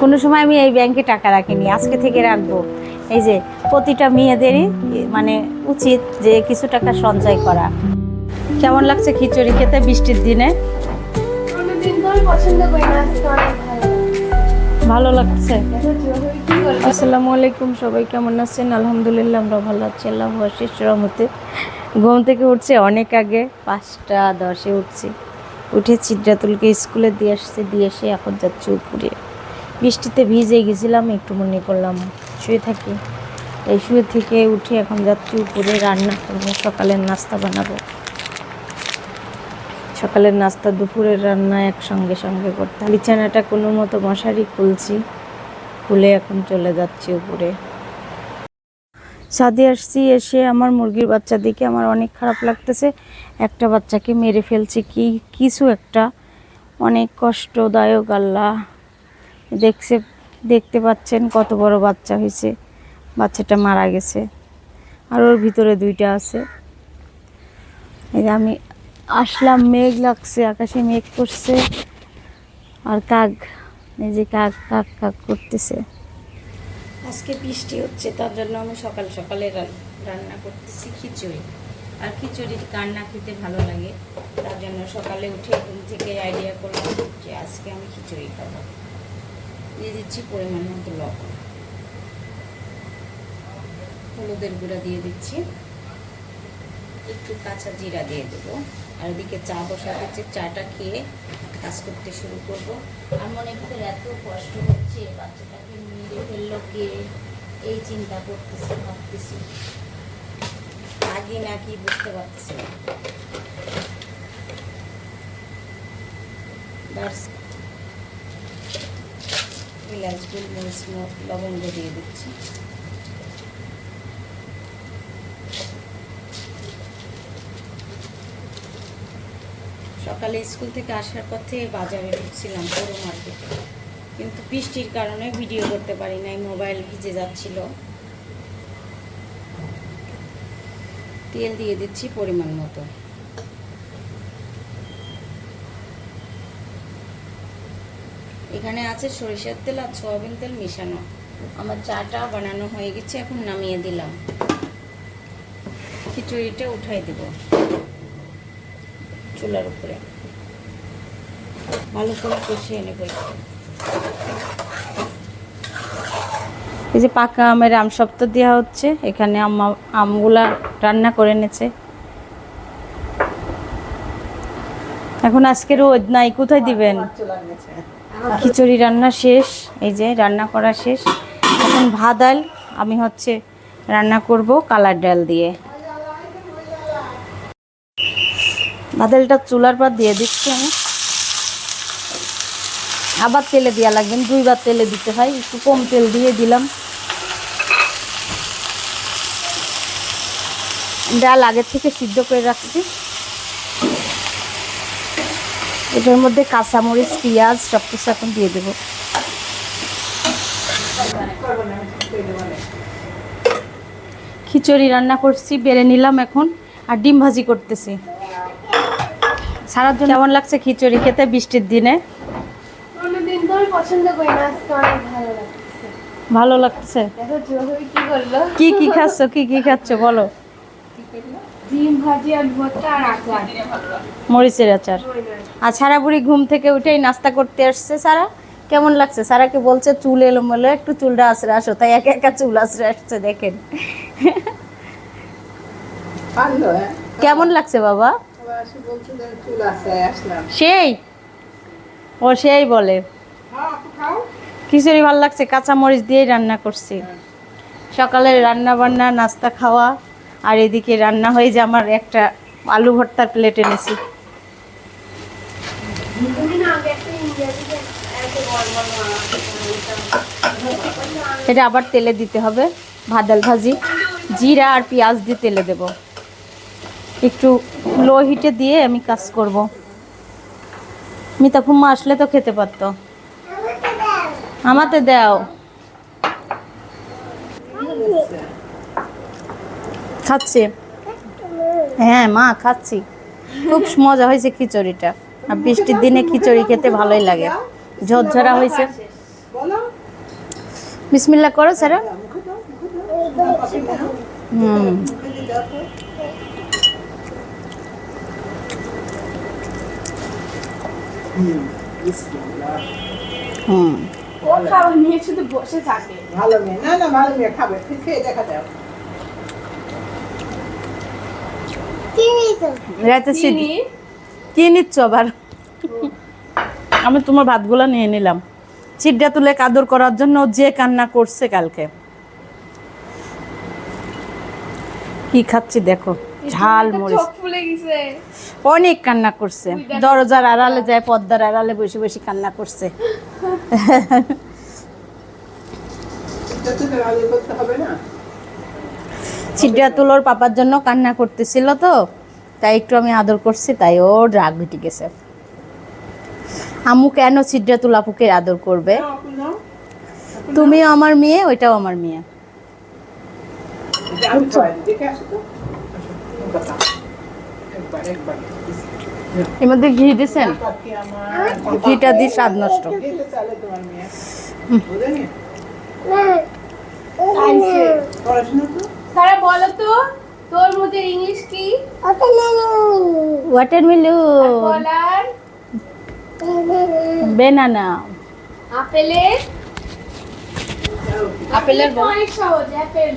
কোনো সময় আমি এই ব্যাংকে টাকা রাখিনি। আজকে থেকে রাখব। এই যে প্রতিটা মেয়েদেরই মানে উচিত যে কিছু টাকা সঞ্চয় করা। কেমন লাগছে খিচুড়ি খেতে বৃষ্টির দিনে? ভালো। লাগছে। আসসালামু আলাইকুম সবাই কেমন আছেন? আলহামদুলিল্লাহ আমরা ভালো আছি। আল্লাহ আশিস রহমতে। ঘুম থেকে উঠছে অনেক আগে পাঁচটা দশে উঠছি। উঠে চিত্রাতুলকে স্কুলে দিয়ে আসছে দিয়ে এসে এখন যাচ্ছি উপরে। বৃষ্টিতে ভিজে গেছিলাম, একটু মনে করলাম শুয়ে থাকি। এই শুয়ে থেকে উঠে এখন যাচ্ছি উপরে রান্না করব, সকালের নাস্তা বানাবো। সকালের নাস্তা দুপুরের রান্না একসঙ্গে সঙ্গে করতে। বিছানাটা কোনো মতো মশারি খুলছি, খুলে এখন চলে যাচ্ছি উপরে। ছাদে আসছি, এসে আমার মুরগির বাচ্চা দেখে আমার অনেক খারাপ লাগতেছে। একটা বাচ্চাকে মেরে ফেলছে, কি, কিছু একটা। অনেক কষ্টদায়ক, আল্লাহ। দেখছে, দেখতে পাচ্ছেন কত বড় বাচ্চা হয়েছে। বাচ্চাটা মারা গেছে। আর ওর ভিতরে দুইটা আছে। এই যে আমি আসলাম, মেঘ লাগছে, আকাশে মেঘ করছে। আর কাক, এই যে কাক কাক কাক করতেছে। আজকে বৃষ্টি হচ্ছে, তার জন্য আমি সকাল সকালে রান্না করতেছি খিচুড়ি। আর খিচুড়ির কান্না খেতে ভালো লাগে, তার জন্য সকালে উঠে ঘুম থেকে আইডিয়া করলাম যে আজকে আমি খিচুড়ি খাব। দিয়ে দিচ্ছি, পরিমাণ মতো লবণ। হলুদের গুঁড়া দিয়ে দিচ্ছি। একটু কাঁচা জিরা দিয়ে দেবো। আর ওদিকে চা বসা হচ্ছে চাটা খেয়ে কাজ করতে শুরু করব। আর মনে ভিতরে এত কষ্ট হচ্ছে, বাচ্চাটাকে মেরে ফেলল কে? এই চিন্তা করতেছি, ভাবতেছি। আগে নাকি বুঝতে পারতেছি না। এলাচ লবঙ্গ দিয়ে দিচ্ছি। সকালে স্কুল থেকে আসার পথে বাজারে ঢুকছিলাম পৌর মার্কেটে। কিন্তু বৃষ্টির কারণে ভিডিও করতে পারি নাই, মোবাইল ভিজে যাচ্ছিল। তেল দিয়ে দিচ্ছি পরিমাণ মতো। এখানে আছে সরিষার তেল আর সয়াবিন তেল মেশানো। আমার চাটা বানানো হয়ে গেছে, এখন নামিয়ে দিলাম। খিচুড়িটা উঠাই দেব চুলার উপরে। ভালো করে কষিয়ে নেব। এই যে পাকা আমের আম সপ্তাহ দেওয়া হচ্ছে, এখানে আম আমগুলা রান্না করে এনেছে। এখন আজকের রোদ নাই, কোথায় দিবেন? খিচুড়ি রান্না শেষ, এই যে রান্না করা শেষ। এখন ভাত, ডাল, আমি হচ্ছে রান্না করব কালার ডাল দিয়ে। ভাতেলটা চুলার পর দিয়ে দিচ্ছি আমি। আবার তেলে দেওয়া লাগবে, দুইবার তেলে দিতে হয়, একটু কম তেল দিয়ে দিলাম। ডাল আগে থেকে সিদ্ধ করে রাখছি। এটার মধ্যে কাঁচামরিচ পেঁয়াজ সব কিছু এখন দিয়ে দেবো। খিচুড়ি রান্না করছি বেড়ে নিলাম এখন আর ডিম ভাজি করতেছি। সারার জন্য কেমন লাগছে খিচুড়ি খেতে বৃষ্টির দিনে? ভালো লাগছে। কি কি খাচ্ছ? কি কি খাচ্ছ? বলো। ডিম ভাজি আর ভর্তা আর আচার। মরিচের আচার। আর সারা বুড়ি ঘুম থেকে উঠেই নাস্তা করতে আসছে সারা। কেমন লাগছে? সারাকে বলছে চুল এলোমেলো একটু চুলটা আশ্রে আসো। তাই একা একা চুল আশ্রে আসছে দেখেন। হ্যাঁ? কেমন লাগছে বাবা? আবার এসে বলছে যে চুল আছে আসলাম। সেই? ও সেই বলে। খিচুড়ি ভালো লাগছে কাঁচা মরিচ দিয়েই রান্না করছি। সকালে রান্না বান্না নাস্তা খাওয়া আর এদিকে রান্না হয়ে যে আমার একটা আলু ভর্তার প্লেট এনেছি। এটা আবার তেলে দিতে হবে, ভাদাল ভাজি। জিরা আর পেঁয়াজ দিয়ে তেলে দেব। একটু লো হিটে দিয়ে আমি কাজ করব। মিতা ফুম্মা আসলে তো খেতে পারতো। আমাতে দাও। খাচ্ছে। হ্যাঁ মা খাচ্ছি। খুব মজা হয়েছে খিচুড়িটা। আর বৃষ্টির দিনে খিচুড়ি খেতে ভালোই লাগে। ঝরঝরা হয়েছে। বিসমিল্লা করো স্যারা হুম। হুম। ও খাওয়া নিয়ে শুধু বসে থাকে। ভালো মেয়ে। না না ভালো মেয়ে। খাবে। ঠিক খেয়ে দেখা যাও কি নিচ্ছ আবার? আমি তোমার ভাতগুলো নিয়ে নিলাম। চিড্ডা তুলে কাদর করার জন্য যে কান্না করছে কালকে। কি খাচ্ছি দেখো ঝাল মরিচ। চোখ ফুলে গেছে। অনেক কান্না করছে। দরজার আড়ালে যায় পদ্মার আড়ালে বসে বসে কান্না করছে। করতে হবে না? চিড্ডা তুলোর পাপার জন্য কান্না করতেছিল তো তাই একটু আমি আদর করছি তাই ওর রাগ ঘটে গেছে। আম্মু কেন চিড্ডা তুলাপুকে আদর করবে। তুমিও আমার মেয়ে ওইটাও আমার মেয়ে। এর মধ্যে ঘি দিছেন ঘিটা দিয়ে স্বাদ নষ্ট। খেতে চালে তোমার মেয়ে বুঝেনি আনছে পড়াশোনা তো? সারা বলো তো তোর মধ্যে ইংলিশ কি? ওয়াটারমেলন কলার বেনানা আপেলের? আপেলের অনেক সহজ অ্যাপেল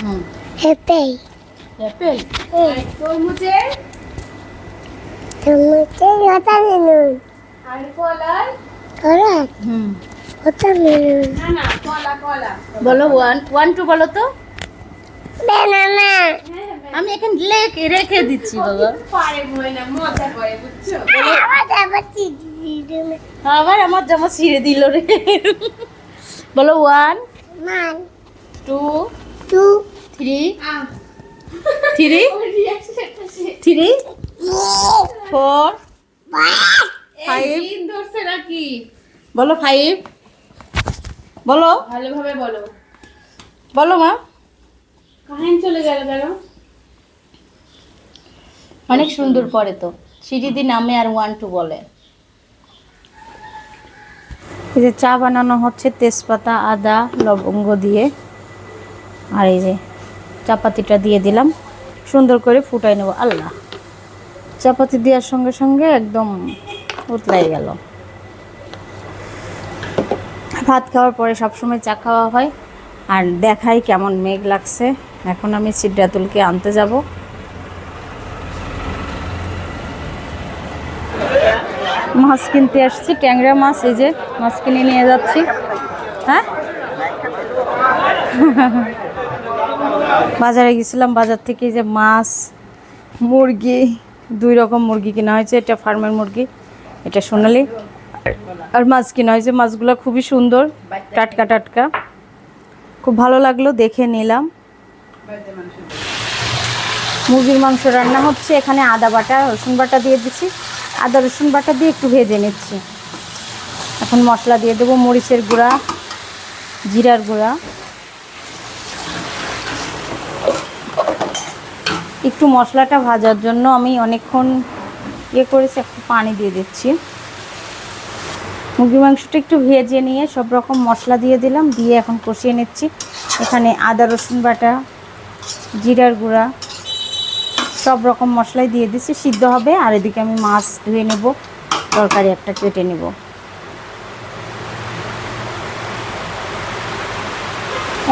হুম। Happy. অ্যাপেল? আর তরমুজের? watermelon. আর কলার. হুম। বলো ওয়ান ওয়ান টু বলো তো। আমি এখানে লেখে রেখে দিচ্ছি বাবা। আবার আমার জামা ছিঁড়ে দিল রে। বলো one two two, three three three four. দিন বলো ফাইভ বলো। ভালোভাবে বলো। বলো মা। কারেন্ট চলে গেল কেন অনেক সুন্দর পড়ে তো। সিঁড়ি দিয়ে নামে আর ওয়ান টু বলে। এই যে চা বানানো হচ্ছে তেজপাতা আদা লবঙ্গ দিয়ে। আর এই যে চাপাতিটা দিয়ে দিলাম। সুন্দর করে ফুটাই নেব। আল্লাহ। চাপাতি দেওয়ার সঙ্গে সঙ্গে একদম উতলাই গেল। ভাত খাওয়ার পরে সবসময় চা খাওয়া হয়। আর দেখাই কেমন মেঘ লাগছে। এখন আমি সিদ্ধাতুলকে আনতে যাব। মাছ কিনতে আসছি, ট্যাংরা মাছ, এই যে মাছ কিনে নিয়ে যাচ্ছি। হ্যাঁ? বাজারে গেছিলাম, বাজার থেকে যে মাছ, মুরগি, দুই রকম মুরগি কেনা হয়েছে। এটা ফার্মের মুরগি, এটা সোনালি। আর মাছ কেনা যে মাছগুলো খুবই সুন্দর, টাটকা টাটকা। খুব ভালো লাগল, দেখে নিলাম। মুরগির মাংস রান্না হচ্ছে, এখানে আদা বাটা, রসুন বাটা দিয়ে দিচ্ছি। আদা, রসুন বাটা দিয়ে একটু ভেজে নিচ্ছি। এখন মশলা দিয়ে দেবো মরিচের গুঁড়া, জিরার গুঁড়া। একটু মশলাটা ভাজার জন্য আমি অনেকক্ষণ ইয়ে করেছি, একটু পানি দিয়ে দিচ্ছি। মুরগির মাংসটা একটু ভেজে নিয়ে সব রকম মশলা দিয়ে দিলাম, দিয়ে এখন কষিয়ে নিচ্ছি। এখানে আদা, রসুন বাটা, জিরার গুঁড়া, সব রকম মশলাই দিয়ে দিচ্ছি। সিদ্ধ হবে, আর এদিকে আমি মাছ ধুয়ে নেব, তরকারি একটা কেটে নেব।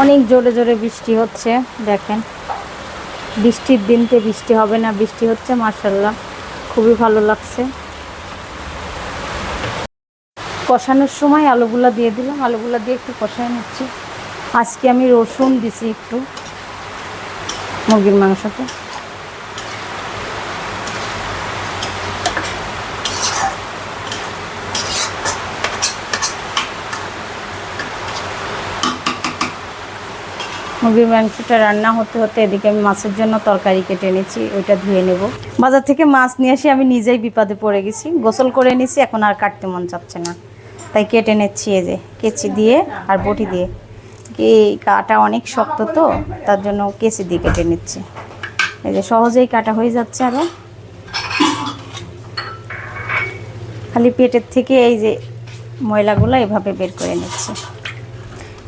অনেক জোরে জোরে বৃষ্টি হচ্ছে, দেখেন। বৃষ্টির দিনতে বৃষ্টি হবে না, বৃষ্টি হচ্ছে মার্শাল্লাহ খুবই ভালো লাগছে। কষানোর সময় আলুগুলা দিয়ে দিলাম। আলুগুলা দিয়ে একটু কষায় নিচ্ছি। আজকে আমি রসুন দিছি একটু মুরগির মাংসতে। মুরগির মাংসটা রান্না হতে হতে এদিকে আমি মাছের জন্য তরকারি কেটে নিচ্ছি ওইটা ধুয়ে নেব। বাজার থেকে মাছ নিয়ে এসে আমি নিজেই বিপদে পড়ে গেছি। গোসল করে নিছি এখন আর কাটতে মন চাচ্ছে না। তাই কেটে নিচ্ছি এই যে, কেচি দিয়ে আর বটি দিয়ে। এই কাটা অনেক শক্ত তো, তার জন্য কেচি দিয়ে কেটে নিচ্ছি। এই যে সহজেই কাটা হয়ে যাচ্ছে আরও খালি পেটের থেকে এই যে ময়লাগুলো এভাবে বের করে নিচ্ছে।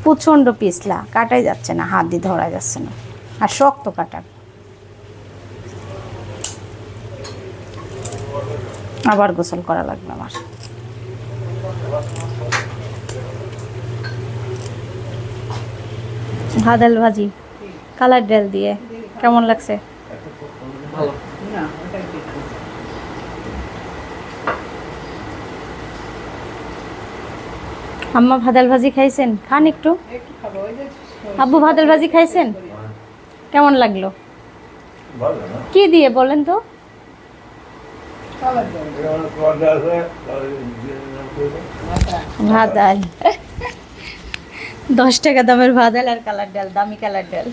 প্রচণ্ড পিছলা, কাটাই যাচ্ছে না, হাত দিয়ে ধরা যাচ্ছে না। আর শক্ত কাটা। আবার গোসল করা লাগবে আমার। ভাদাল ভাজি, কালার ডাল দিয়ে, কেমন লাগছে? আম্মা ভাদাল ভাজি খাইছেন? খান একটু। আব্বু ভাদাল ভাজি খাইছেন? কেমন লাগল? কি দিয়ে বলেন তো? খাবার দাও ভাদাল দশ টাকা দামের ভাদাল আর কালার ডাল দামি কালার ডাল।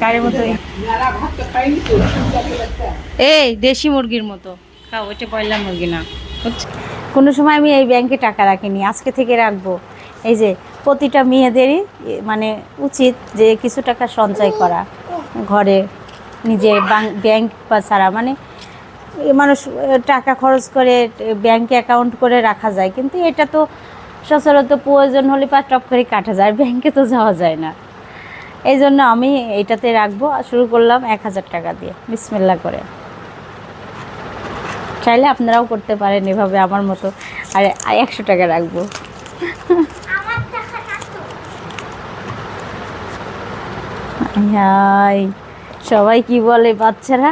কারের মতোই যারা ভাত তো খাইনি তো একটা এই দেশি মুরগির মতো। খাও ওইটা পয়লা মুরগি না। কোনো সময় আমি এই ব্যাংকে টাকা রাখিনি আজকে থেকে রাখব। এই যে প্রতিটা মেয়েদেরই মানে উচিত যে কিছু টাকা সঞ্চয় করা ঘরে। নিজের বাং- ব্যাংক বা ছাড়া মানে মানুষ টাকা খরচ করে ব্যাংকে অ্যাকাউন্ট করে রাখা যায়। কিন্তু এটা তো সচরাচর প্রয়োজন হলে পা টপ করে কাটা যায় ব্যাংকে তো যাওয়া যায় না। এই জন্য আমি এইটাতে রাখব আর শুরু করলাম এক হাজার টাকা দিয়ে। বিসমিল্লা করে। চাইলে আপনারাও করতে পারেন এভাবে আমার মতো আর একশো টাকা রাখব। হাই সবাই কি বলে বাচ্চারা?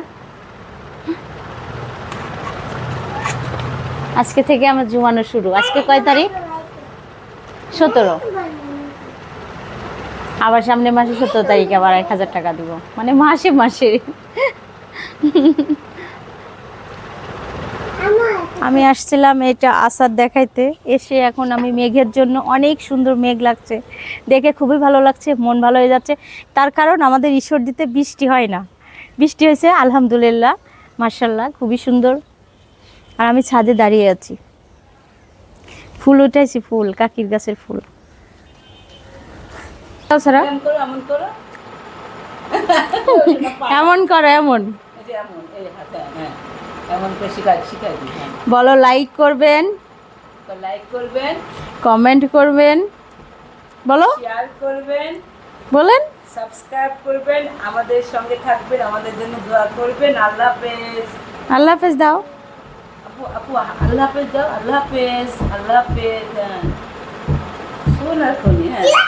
আজকে থেকে আমার জুমানো শুরু। আজকে কয় তারিখ? সতেরো। আবার সামনে মাসে সতেরো তারিখ আবার এক হাজার টাকা দিব। মানে মাসে মাসে। আমি আসছিলাম এটা আসার দেখাইতে। এসে এখন আমি মেঘের জন্য অনেক সুন্দর মেঘ লাগছে। দেখে খুবই ভালো লাগছে মন ভালো হয়ে যাচ্ছে। তার কারণ আমাদের ঈশ্বর দিতে বৃষ্টি হয় না। বৃষ্টি হয়েছে আলহামদুলিল্লাহ মার্শাল্লাহ খুবই সুন্দর। আর আমি ছাদে দাঁড়িয়ে আছি। ফুল উঠেছি ফুল কাকির গাছের ফুল। তাছাড়া? এমন করো এমন হ্যাঁ। এমন শিখাই শিখাই হ্যাঁ। বলো লাইক করবেন। লাইক করবেন। কমেন্ট করবেন। বলো। শেয়ার করবেন। বলেন। সাবস্ক্রাইব করবেন। আমাদের সঙ্গে থাকবেন। আমাদের জন্য দোয়া করবেন। আল্লাহ হাফেজ। আল্লাহ হাফেজ দাও। আপু আপু আল্লাহ হাফেজ দাও। আল্লাহ হাফেজ। আল্লাহ হাফেজ। শোন আর কোনি হ্যাঁ।